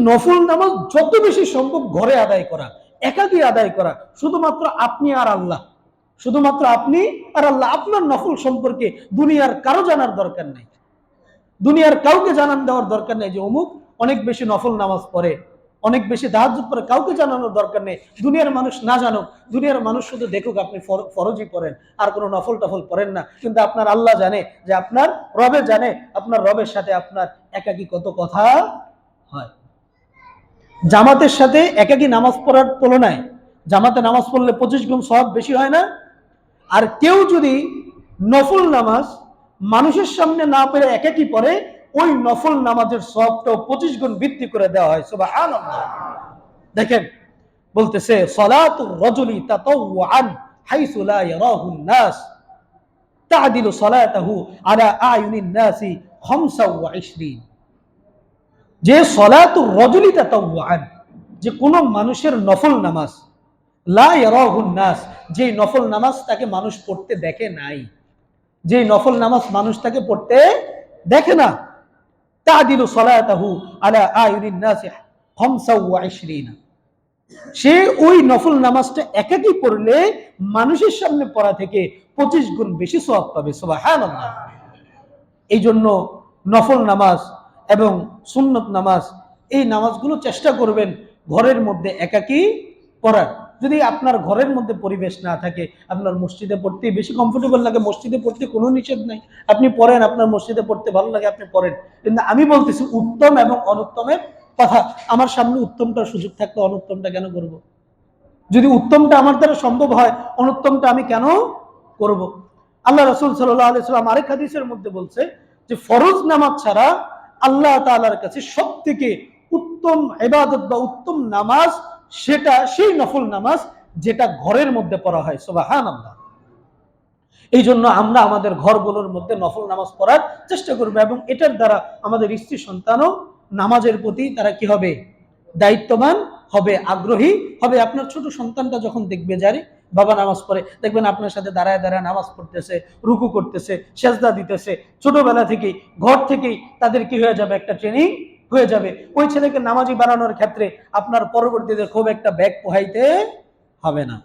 নফল নামাজ যত বেশি সম্ভব ঘরে আদায় করা, একাকি আদায় করা, শুধুমাত্র আপনি আর আল্লাহ। শুধুমাত্র আপনি আর আল্লাহ। আপনার নফল সম্পর্কে দুনিয়ার কারও জানার দরকার নেই। দুনিয়ার কাউকে জানান দেওয়ার দরকার নেই যে অমুক অনেক বেশি নফল নামাজ পড়ে, অনেক বেশি দাহাজুদ পরে কাউকে জানানোর দরকার নেই। দুনিয়ার মানুষ না জানুক, দুনিয়ার মানুষ শুধু দেখুক আপনি ফর- ফরজই পড়েন, আর কোনো নফল টফল পড়েন না। কিন্তু আপনার আল্লাহ জানে যে আপনার রবে জানে, আপনার রবের সাথে আপনার একাকি কত কথা হয়। জামাতের সাথে একাকি নামাজ পড়ার তুলনায় জামাতে নামাজ পড়লে পঁচিশ গুণ সব বেশি হয় না? আর কেউ যদি নফল নামাজ মানুষের সামনে না পেরে একাকি পড়ে, ওই নফল নামাজের সবটাও পঁচিশ গুণ বৃদ্ধি করে দেওয়া হয়। সুবহানাল্লাহ। দেখেন, বলতেছে সলাতুর রজুলি তাতাওয়ান হাইসু লা ইয়ারাহুন নাস। তা'দিলু সলাতাহু আলা আয়ুনিন নাসি 25 যে সলাতুর রজুলি তাতাওয়ান, যে কোন মানুষের নফল নামাজ নাস, যে নফল নামাজ তাকে মানুষ পড়তে দেখে নাই, যে নফল নামাজ মানুষ তাকে পড়তে দেখে না। তাদিলু সলাতাহু আলা আয়ুনিন নাসি 25 সে ওই নফল নামাজটা একাকি পড়লে মানুষের সামনে পড়া থেকে পঁচিশ গুণ বেশি সওয়াব পাবে সবাই হ্যাঁ এই জন্য নফল নামাজ এবং সুন্নত নামাজ, এই নামাজগুলো চেষ্টা করবেন ঘরের মধ্যে একাকি পড়ার যদি আপনার ঘরের মধ্যে পরিবেশ না থাকে, আপনার মসজিদে পড়তে বেশি কমফোর্টেবল লাগে, মসজিদে পড়তে কোনো নিষেধ নাই আপনি পড়েন, আপনার মসজিদে পড়তে ভালো লাগে, আপনি পড়েন কিন্তু আমি বলতেছি উত্তম এবং অনুত্তমের কথা আমার সামনে উত্তমটার সুযোগ থাকলে অনুত্তমটা কেন করব। যদি উত্তমটা আমার দ্বারা সম্ভব হয়, অনুত্তমটা আমি কেন করব। আল্লাহ রসুল সাল্লাহ সাল্লাম আরেক হাদিসের মধ্যে বলছে যে, ফরজ নামাজ ছাড়া আল্লাহ তালার কাছে সব থেকে উত্তম এবাদত বা উত্তম নামাজ সেটা, সেই নফল নামাজ যেটা ঘরের মধ্যে পড়া হয় সোবাহান আল্লাহ এই জন্য আমরা আমাদের ঘরগুলোর মধ্যে নফল নামাজ পড়ার চেষ্টা করব এবং এটার দ্বারা আমাদের স্ত্রী সন্তানও নামাজের প্রতি তারা কি হবে? দায়িত্ববান হবে, আগ্রহী হবে। আপনার ছোট সন্তানটা যখন দেখবে যারে বাবা নামাজ পড়ে, দেখবেন আপনার সাথে দাঁড়ায় দাঁড়ায় নামাজ পড়তেছে, রুকু করতেছে, সেজদা দিতেছে। ছোটবেলা থেকেই, ঘর থেকেই তাদের কি হয়ে যাবে? একটা ট্রেনিং হয়ে যাবে। ওই ছেলেকে নামাজি বানানোর ক্ষেত্রে আপনার পরবর্তীতে খুব একটা ব্যাগ পোহাইতে হবে না।